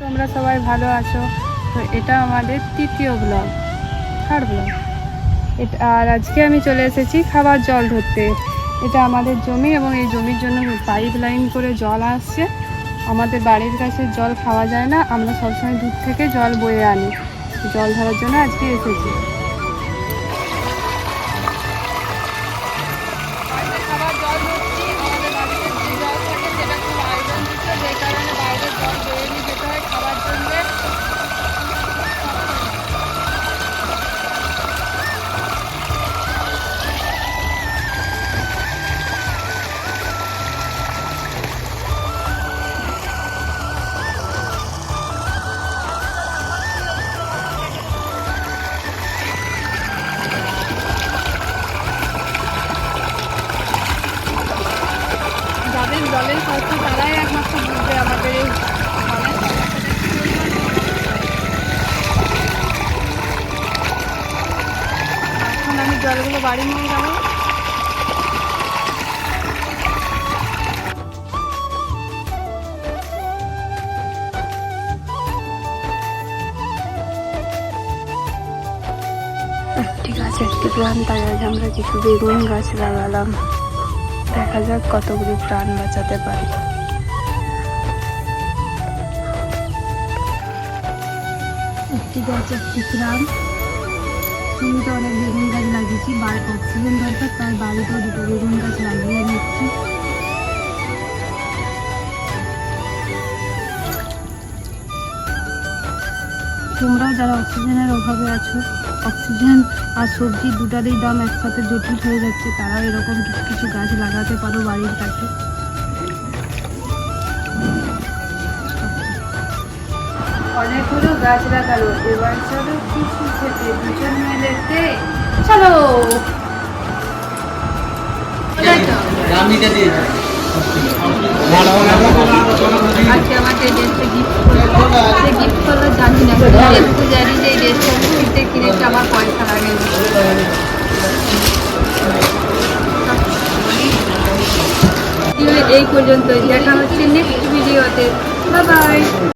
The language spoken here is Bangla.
তোমরা সবাই ভালো আছো। তো এটা আমাদের তৃতীয় ব্লগ থার্ড ব্লগ এটা আর আজকে আমি চলে এসেছি খাবার জল ধরতে। এটা আমাদের জমি এবং এই জমির জন্য পাইপ লাইন করে জল আসছে। আমাদের বাড়ির কাছে জল খাওয়া যায় না, আমরা সবসময় দূর থেকে জল বয়ে আনি। জল ধরার জন্য আজকে এসেছি। জলের কষ্ট তারাই একমাত্র বুঝবে আমাদের এখন আমি জলগুলো বাড়ি নিয়ে যাব। একটি গাছ একটি প্রাণ তাই আজ আমরা কিছু বেগুন গাছ লাগালাম। দেখা যাক কতগুলি প্রাণ বাঁচাতে পারি। একটি গাছ একটি প্রাণ। আমি তো অনেক বেগুন গাছ লাগিয়েছি, বা- অক্সিজেন দরকার, তাই বাড়িতেও দুটো বেগুন গাছ লাগিয়ে নিচ্ছি। তোমরাও যারা অক্সিজেনের অভাবে আছো অক্সিজেন আর সবজি দুটারই দাম একসাথে জটিল হয়ে যাচ্ছে তারা এরকম কিছু কিছু গাছ লাগাতে পারো বাড়ির কাছে অনেকগুলো গাছ লাগালো এবার চলো কিছু খেতে দুজন মিলেতে চলো দিয়ে কিনতে আমার পয়সা লাগে। এই পর্যন্ত দেখা হচ্ছে নেক্সট ভিডিওতে বাই